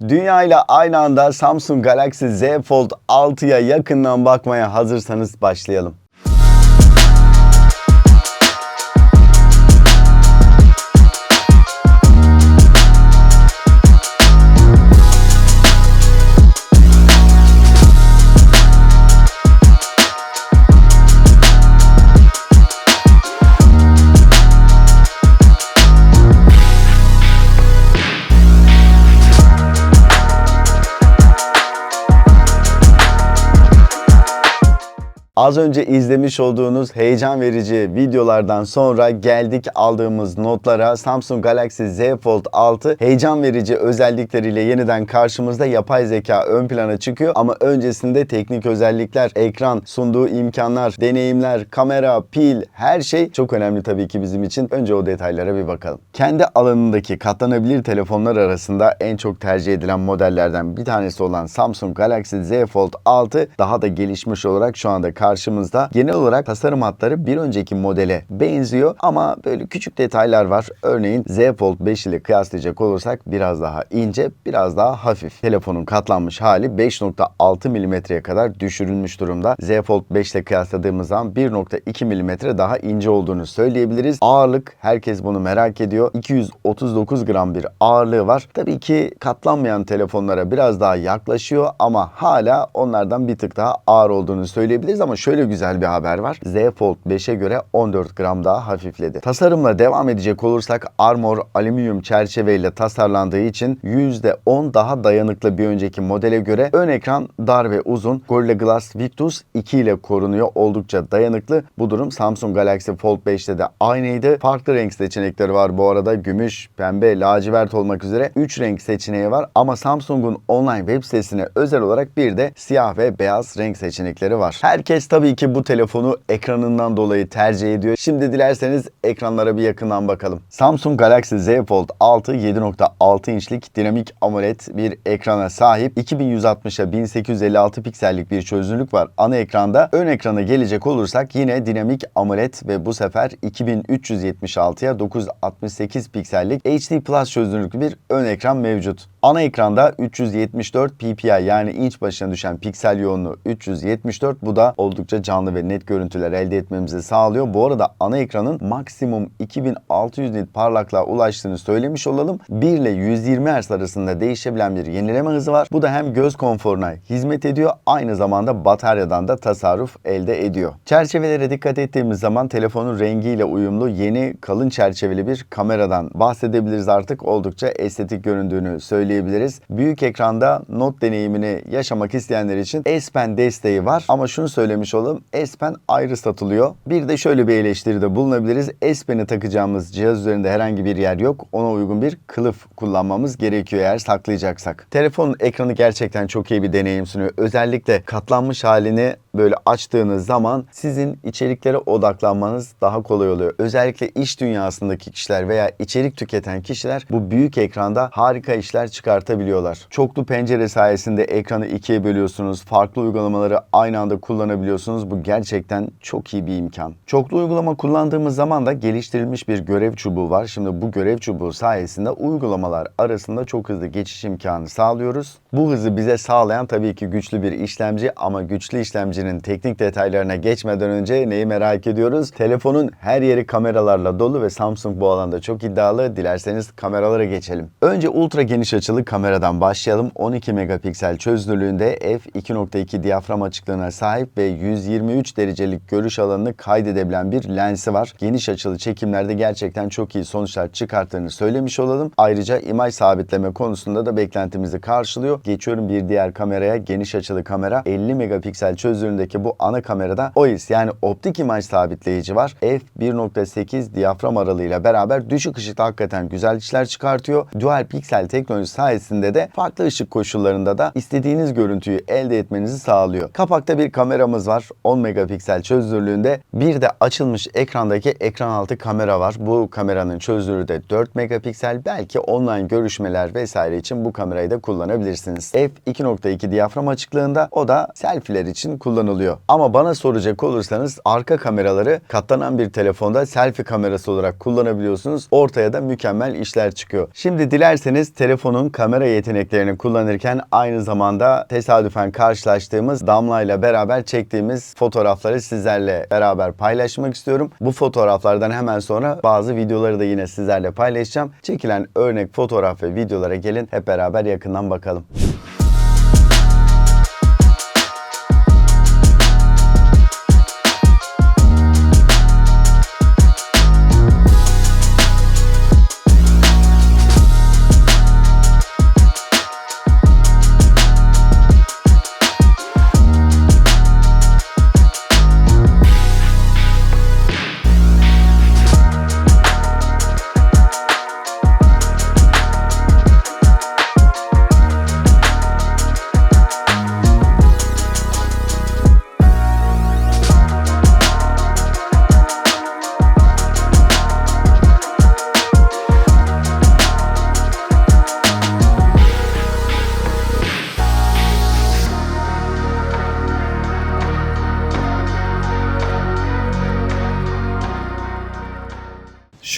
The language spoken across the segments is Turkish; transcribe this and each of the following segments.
Dünya ile aynı anda Samsung Galaxy Z Fold 6'ya yakından bakmaya hazırsanız başlayalım. Az önce izlemiş olduğunuz heyecan verici videolardan sonra geldik aldığımız notlara Samsung Galaxy Z Fold 6 heyecan verici özellikleriyle yeniden karşımızda yapay zeka ön plana çıkıyor ama öncesinde teknik özellikler, ekran, sunduğu imkanlar, deneyimler, kamera, pil her şey çok önemli tabii ki bizim için. Önce o detaylara bir bakalım. Kendi alanındaki katlanabilir telefonlar arasında en çok tercih edilen modellerden bir tanesi olan Samsung Galaxy Z Fold 6 daha da gelişmiş olarak şu anda karşımızda. Genel olarak tasarım hatları bir önceki modele benziyor ama böyle küçük detaylar var. Örneğin Z Fold 5 ile kıyaslayacak olursak biraz daha ince, biraz daha hafif. Telefonun katlanmış hali 5.6 mm'ye kadar düşürülmüş durumda. Z Fold 5 ile kıyasladığımız zaman 1.2 mm daha ince olduğunu söyleyebiliriz. Ağırlık herkes bunu merak ediyor. 239 gram bir ağırlığı var. Tabii ki katlanmayan telefonlara biraz daha yaklaşıyor ama hala onlardan bir tık daha ağır olduğunu söyleyebiliriz ama şöyle güzel bir haber var. Z Fold 5'e göre 14 gram daha hafifledi. Tasarımla devam edecek olursak Armor alüminyum çerçeveyle tasarlandığı için %10 daha dayanıklı bir önceki modele göre ön ekran dar ve uzun. Gorilla Glass Victus 2 ile korunuyor. Oldukça dayanıklı. Bu durum Samsung Galaxy Fold 5'te de aynıydı. Farklı renk seçenekleri var bu arada. Gümüş, pembe, lacivert olmak üzere 3 renk seçeneği var. Ama Samsung'un online web sitesine özel olarak bir de siyah ve beyaz renk seçenekleri var. Herkes tabii ki bu telefonu ekranından dolayı tercih ediyor. Şimdi dilerseniz ekranlara bir yakından bakalım. Samsung Galaxy Z Fold 6 7.6 inçlik dinamik AMOLED bir ekrana sahip. 2160'a 1856 piksellik bir çözünürlük var ana ekranda. Ön ekrana gelecek olursak yine dinamik AMOLED ve bu sefer 2376'ya 968 piksellik HD Plus çözünürlüklü bir ön ekran mevcut. Ana ekranda 374 ppi yani inç başına düşen piksel yoğunluğu 374. Bu da oldukça canlı ve net görüntüler elde etmemizi sağlıyor. Bu arada ana ekranın maksimum 2600 nit parlaklığa ulaştığını söylemiş olalım. 1 ile 120 Hz arasında değişebilen bir yenileme hızı var. Bu da hem göz konforuna hizmet ediyor aynı zamanda bataryadan da tasarruf elde ediyor. Çerçevelere dikkat ettiğimiz zaman telefonun rengiyle uyumlu yeni kalın çerçeveli bir kameradan bahsedebiliriz artık. Oldukça estetik göründüğünü söyleyebiliriz. Büyük ekranda not deneyimini yaşamak isteyenler için S Pen desteği var ama şunu söylemiş olalım S Pen ayrı satılıyor. Bir de şöyle bir eleştiride bulunabiliriz. S Pen'i takacağımız cihaz üzerinde herhangi bir yer yok. Ona uygun bir kılıf kullanmamız gerekiyor eğer saklayacaksak. Telefonun ekranı gerçekten çok iyi bir deneyim sunuyor. Özellikle katlanmış halini böyle açtığınız zaman sizin içeriklere odaklanmanız daha kolay oluyor. Özellikle iş dünyasındaki kişiler veya içerik tüketen kişiler bu büyük ekranda harika işler çıkartabiliyorlar. Çoklu pencere sayesinde ekranı ikiye bölüyorsunuz. Farklı uygulamaları aynı anda kullanabiliyorsunuz. Bu gerçekten çok iyi bir imkan. Çoklu uygulama kullandığımız zaman da geliştirilmiş bir görev çubuğu var. Şimdi bu görev çubuğu sayesinde uygulamalar arasında çok hızlı geçiş imkanı sağlıyoruz. Bu hızı bize sağlayan tabii ki güçlü bir işlemci ama güçlü işlemcinin teknik detaylarına geçmeden önce neyi merak ediyoruz? Telefonun her yeri kameralarla dolu ve Samsung bu alanda çok iddialı. Dilerseniz kameralara geçelim. Önce ultra geniş açılı kameradan başlayalım. 12 megapiksel çözünürlüğünde f2.2 diyafram açıklığına sahip ve 123 derecelik görüş alanını kaydedebilen bir lensi var. Geniş açılı çekimlerde gerçekten çok iyi sonuçlar çıkarttığını söylemiş olalım. Ayrıca imaj sabitleme konusunda da beklentimizi karşılıyor. Geçiyorum bir diğer kameraya. Geniş açılı kamera 50 megapiksel çözünürlüğündeki bu ana kamerada OIS yani optik imaj sabitleyici var. f1.8 diyafram aralığıyla beraber düşük ışıkta hakikaten güzel işler çıkartıyor. Dual piksel teknolojisi sayesinde de farklı ışık koşullarında da istediğiniz görüntüyü elde etmenizi sağlıyor. Kapakta bir kameramız var. 10 megapiksel çözünürlüğünde. Bir de açılmış ekrandaki ekran altı kamera var. Bu kameranın çözünürlüğü de 4 megapiksel. Belki online görüşmeler vesaire için bu kamerayı da kullanabilirsiniz. f2.2 diyafram açıklığında o da selfie'ler için kullanılıyor kullanılıyor. Ama bana soracak olursanız arka kameraları katlanan bir telefonda selfie kamerası olarak kullanabiliyorsunuz. Ortaya da mükemmel işler çıkıyor. Şimdi dilerseniz telefonun kamera yeteneklerini kullanırken aynı zamanda tesadüfen karşılaştığımız Damla ile beraber çektiğimiz fotoğrafları sizlerle beraber paylaşmak istiyorum. Bu fotoğraflardan hemen sonra bazı videoları da yine sizlerle paylaşacağım. Çekilen örnek fotoğraf ve videolara gelin hep beraber yakından bakalım.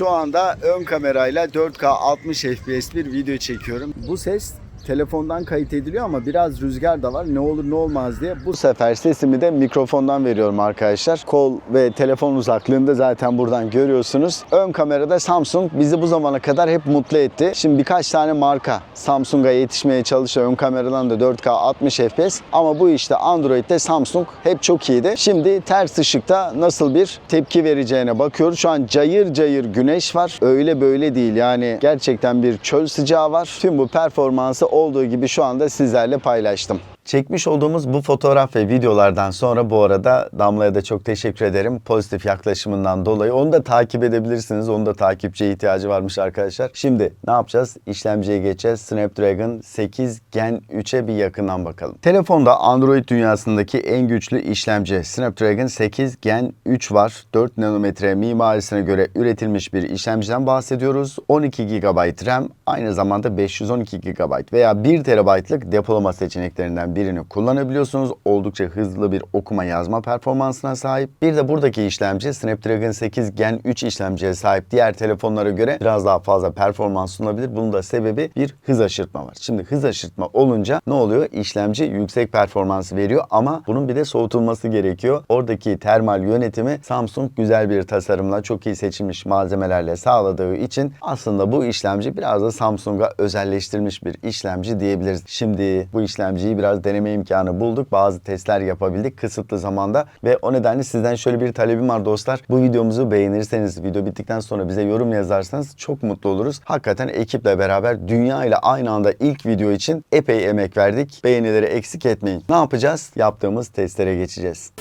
Şu anda ön kamerayla 4K 60 FPS bir video çekiyorum. Bu ses telefondan kayıt ediliyor ama biraz rüzgar da var. Ne olur ne olmaz diye. Bu sefer sesimi de mikrofondan veriyorum arkadaşlar. Kol ve telefon uzaklığında zaten buradan görüyorsunuz. Ön kamerada Samsung bizi bu zamana kadar hep mutlu etti. Şimdi birkaç tane marka Samsung'a yetişmeye çalışıyor. Ön kameradan da 4K 60 FPS ama bu işte Android'de Samsung hep çok iyiydi. Şimdi ters ışıkta nasıl bir tepki vereceğine bakıyoruz. Şu an cayır cayır güneş var. Öyle böyle değil yani gerçekten bir çöl sıcağı var. Tüm bu performansı olduğu gibi şu anda sizlerle paylaştım. Çekmiş olduğumuz bu fotoğraf ve videolardan sonra bu arada Damla'ya da çok teşekkür ederim. Pozitif yaklaşımından dolayı. Onu da takip edebilirsiniz. Onun da takipçiye ihtiyacı varmış arkadaşlar. Şimdi ne yapacağız? İşlemciye geçeceğiz. Snapdragon 8 Gen 3'e bir yakından bakalım. Telefonda Android dünyasındaki en güçlü işlemci Snapdragon 8 Gen 3 var. 4 nanometre mimarisine göre üretilmiş bir işlemciden bahsediyoruz. 12 GB RAM aynı zamanda 512 GB veya 1 TB'lık depolama seçeneklerinden birini kullanabiliyorsunuz. Oldukça hızlı bir okuma yazma performansına sahip. Bir de buradaki işlemci Snapdragon 8 Gen 3 işlemciye sahip diğer telefonlara göre biraz daha fazla performans sunabilir. Bunun da sebebi bir hız aşırtma var. Şimdi hız aşırtma olunca ne oluyor? İşlemci yüksek performans veriyor ama bunun bir de soğutulması gerekiyor. Oradaki termal yönetimi Samsung güzel bir tasarımla çok iyi seçilmiş malzemelerle sağladığı için aslında bu işlemci biraz da Samsung'a özelleştirilmiş bir işlemci diyebiliriz. Şimdi bu işlemciyi biraz deneme imkanı bulduk. Bazı testler yapabildik kısıtlı zamanda ve o nedenle sizden şöyle bir talebim var dostlar. Bu videomuzu beğenirseniz, video bittikten sonra bize yorum yazarsanız çok mutlu oluruz. Hakikaten ekiple beraber dünya ile aynı anda ilk video için epey emek verdik. Beğenileri eksik etmeyin. Ne yapacağız? Yaptığımız testlere geçeceğiz.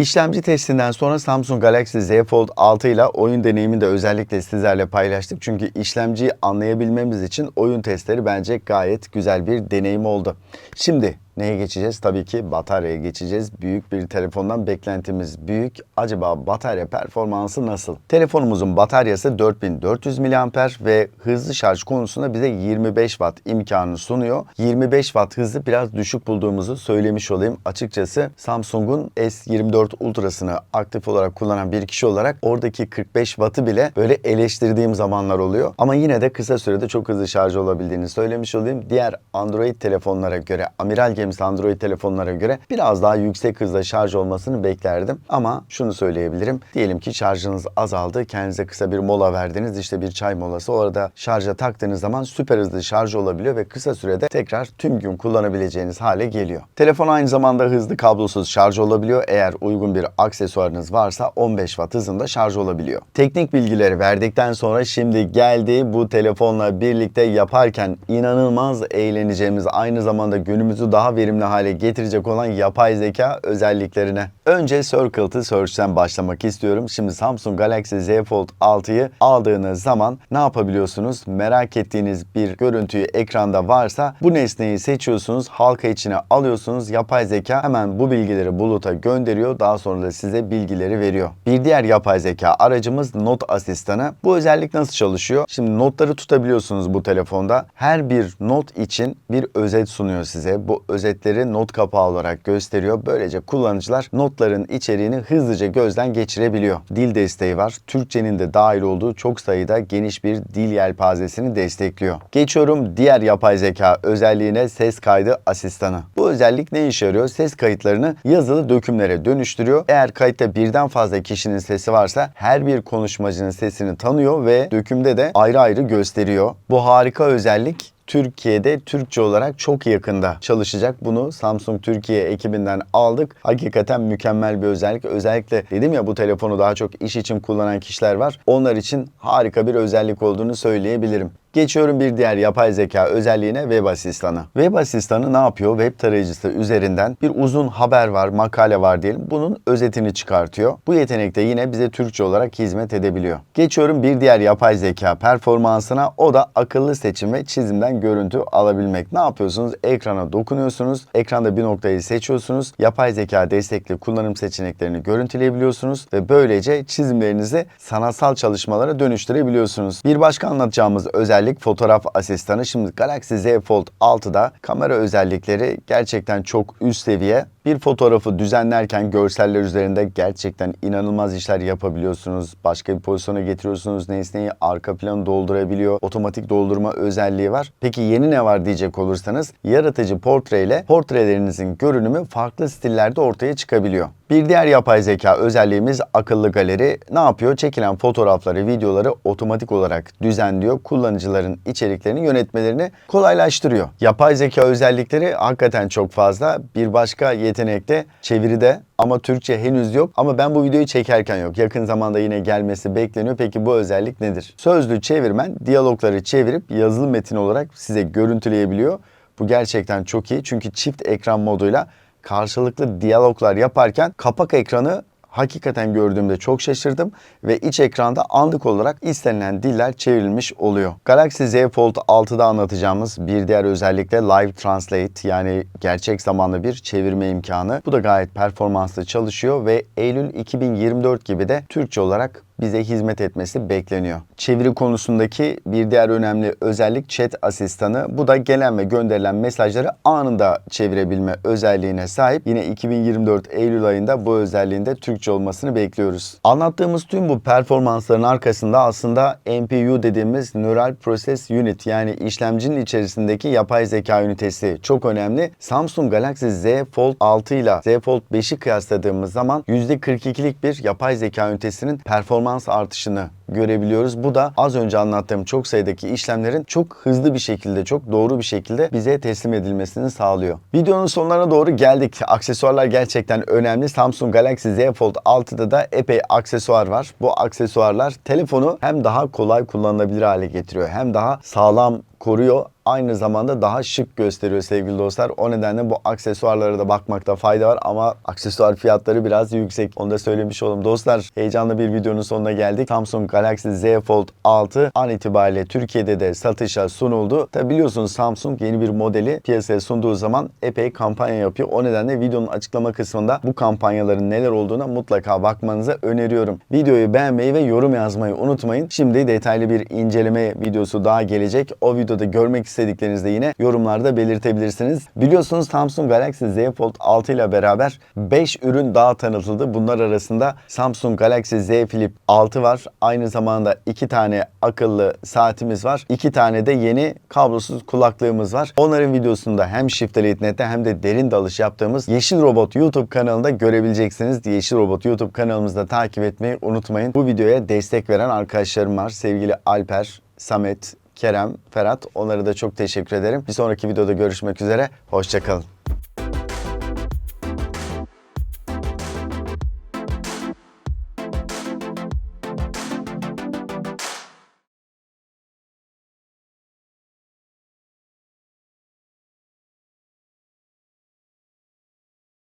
İşlemci testinden sonra Samsung Galaxy Z Fold 6 ile oyun deneyimini de özellikle sizlerle paylaştık. Çünkü işlemciyi anlayabilmemiz için oyun testleri bence gayet güzel bir deneyim oldu. Şimdi Neye geçeceğiz? Tabii ki bataryaya geçeceğiz. Büyük bir telefondan beklentimiz büyük. Acaba batarya performansı nasıl? Telefonumuzun bataryası 4400 mAh ve hızlı şarj konusunda bize 25 Watt imkanı sunuyor. 25 Watt hızı biraz düşük bulduğumuzu söylemiş olayım. Açıkçası Samsung'un S24 Ultra'sını aktif olarak kullanan bir kişi olarak oradaki 45 Watt'ı bile böyle eleştirdiğim zamanlar oluyor. Ama yine de kısa sürede çok hızlı şarj olabildiğini söylemiş olayım. Diğer Android telefonlara göre Amiral Games Android telefonlara göre biraz daha yüksek hızda şarj olmasını beklerdim. Ama şunu söyleyebilirim. Diyelim ki şarjınız azaldı. Kendinize kısa bir mola verdiniz. İşte bir çay molası. Orada şarja taktığınız zaman süper hızlı şarj olabiliyor ve kısa sürede tekrar tüm gün kullanabileceğiniz hale geliyor. Telefon aynı zamanda hızlı kablosuz şarj olabiliyor. Eğer uygun bir aksesuarınız varsa 15 Watt hızında şarj olabiliyor. Teknik bilgileri verdikten sonra şimdi geldi bu telefonla birlikte yaparken inanılmaz eğleneceğimiz aynı zamanda günümüzü daha verimli hale getirecek olan yapay zeka özelliklerine. Önce Circle to Search'ten başlamak istiyorum. Şimdi Samsung Galaxy Z Fold 6'yı aldığınız zaman ne yapabiliyorsunuz? Merak ettiğiniz bir görüntüyü ekranda varsa bu nesneyi seçiyorsunuz, halka içine alıyorsunuz. Yapay zeka hemen bu bilgileri buluta gönderiyor. Daha sonra da size bilgileri veriyor. Bir diğer yapay zeka aracımız Not Asistanı. Bu özellik nasıl çalışıyor? Şimdi notları tutabiliyorsunuz bu telefonda. Her bir not için bir özet sunuyor size. Bu özetleri not kapağı olarak gösteriyor. Böylece kullanıcılar notların içeriğini hızlıca gözden geçirebiliyor. Dil desteği var. Türkçenin de dahil olduğu çok sayıda geniş bir dil yelpazesini destekliyor. Geçiyorum diğer yapay zeka özelliğine ses kaydı asistanı. Bu özellik ne işe yarıyor? Ses kayıtlarını yazılı dökümlere dönüştürüyor. Eğer kayıtta birden fazla kişinin sesi varsa her bir konuşmacının sesini tanıyor ve dökümde de ayrı ayrı gösteriyor. Bu harika özellik Türkiye'de Türkçe olarak çok yakında çalışacak. Bunu Samsung Türkiye ekibinden aldık. Hakikaten mükemmel bir özellik. Özellikle dedim ya bu telefonu daha çok iş için kullanan kişiler var. Onlar için harika bir özellik olduğunu söyleyebilirim. Geçiyorum bir diğer yapay zeka özelliğine web asistanı. Web asistanı ne yapıyor? Web tarayıcısı üzerinden bir uzun haber var, makale var diyelim. Bunun özetini çıkartıyor. Bu yetenek de yine bize Türkçe olarak hizmet edebiliyor. Geçiyorum bir diğer yapay zeka performansına. O da akıllı seçim ve çizimden görüntü alabilmek. Ne yapıyorsunuz? Ekrana dokunuyorsunuz. Ekranda bir noktayı seçiyorsunuz. Yapay zeka destekli kullanım seçeneklerini görüntüleyebiliyorsunuz ve böylece çizimlerinizi sanatsal çalışmalara dönüştürebiliyorsunuz. Bir başka anlatacağımız özellik özellik fotoğraf asistanı. Şimdi Galaxy Z Fold 6'da kamera özellikleri gerçekten çok üst seviye. Bir fotoğrafı düzenlerken görseller üzerinde gerçekten inanılmaz işler yapabiliyorsunuz. Başka bir pozisyona getiriyorsunuz nesneyi arka planı doldurabiliyor. Otomatik doldurma özelliği var. Peki yeni ne var diyecek olursanız yaratıcı portre ile portrelerinizin görünümü farklı stillerde ortaya çıkabiliyor. Bir diğer yapay zeka özelliğimiz akıllı galeri. Ne yapıyor? Çekilen fotoğrafları, videoları otomatik olarak düzenliyor. Kullanıcıların içeriklerini yönetmelerini kolaylaştırıyor. Yapay zeka özellikleri hakikaten çok fazla. Bir başka yetenek de çeviride ama Türkçe henüz yok. Ama ben bu videoyu çekerken yok. Yakın zamanda yine gelmesi bekleniyor. Peki bu özellik nedir? Sözlü çevirmen diyalogları çevirip yazılı metin olarak size görüntüleyebiliyor. Bu gerçekten çok iyi. Çünkü çift ekran moduyla karşılıklı diyaloglar yaparken kapak ekranı hakikaten gördüğümde çok şaşırdım ve iç ekranda anlık olarak istenilen diller çevrilmiş oluyor. Galaxy Z Fold 6'da anlatacağımız bir diğer özellikle Live Translate yani gerçek zamanlı bir çevirme imkanı. Bu da gayet performanslı çalışıyor ve Eylül 2024 gibi de Türkçe olarak bize hizmet etmesi bekleniyor. Çeviri konusundaki bir diğer önemli özellik chat asistanı. Bu da gelen ve gönderilen mesajları anında çevirebilme özelliğine sahip. Yine 2024 Eylül ayında bu özelliğinde Türkçe olmasını bekliyoruz. Anlattığımız tüm bu performansların arkasında aslında NPU dediğimiz Neural Process Unit yani işlemcinin içerisindeki yapay zeka ünitesi çok önemli. Samsung Galaxy Z Fold 6 ile Z Fold 5'i kıyasladığımız zaman %42'lik bir yapay zeka ünitesinin performans performans artışını görebiliyoruz. Bu da az önce anlattığım çok sayıdaki işlemlerin çok hızlı bir şekilde, çok doğru bir şekilde bize teslim edilmesini sağlıyor. Videonun sonlarına doğru geldik. Aksesuarlar gerçekten önemli. Samsung Galaxy Z Fold 6'da da epey aksesuar var. Bu aksesuarlar telefonu hem daha kolay kullanılabilir hale getiriyor hem daha sağlam koruyor aynı zamanda daha şık gösteriyor sevgili dostlar. O nedenle bu aksesuarlara da bakmakta fayda var ama aksesuar fiyatları biraz yüksek. Onu da söylemiş olalım. Dostlar heyecanlı bir videonun sonuna geldik. Samsung Galaxy Z Fold 6 an itibariyle Türkiye'de de satışa sunuldu. Tabi biliyorsunuz Samsung yeni bir modeli piyasaya sunduğu zaman epey kampanya yapıyor. O nedenle videonun açıklama kısmında bu kampanyaların neler olduğuna mutlaka bakmanızı öneriyorum. Videoyu beğenmeyi ve yorum yazmayı unutmayın. Şimdi detaylı bir inceleme videosu daha gelecek. O videoda görmek istediklerinizi de yine yorumlarda belirtebilirsiniz. Biliyorsunuz Samsung Galaxy Z Fold 6 ile beraber 5 ürün daha tanıtıldı. Bunlar arasında Samsung Galaxy Z Flip 6 var. Aynı zamanda 2 tane akıllı saatimiz var. 2 tane de yeni kablosuz kulaklığımız var. Onların videosunda hem Shift Elite Net'te hem de derin dalış yaptığımız Yeşil Robot YouTube kanalında görebileceksiniz. Yeşil Robot YouTube kanalımızda takip etmeyi unutmayın. Bu videoya destek veren arkadaşlarım var. Sevgili Alper, Samet, Kerem, Ferhat onlara da çok teşekkür ederim. Bir sonraki videoda görüşmek üzere. Hoşçakalın.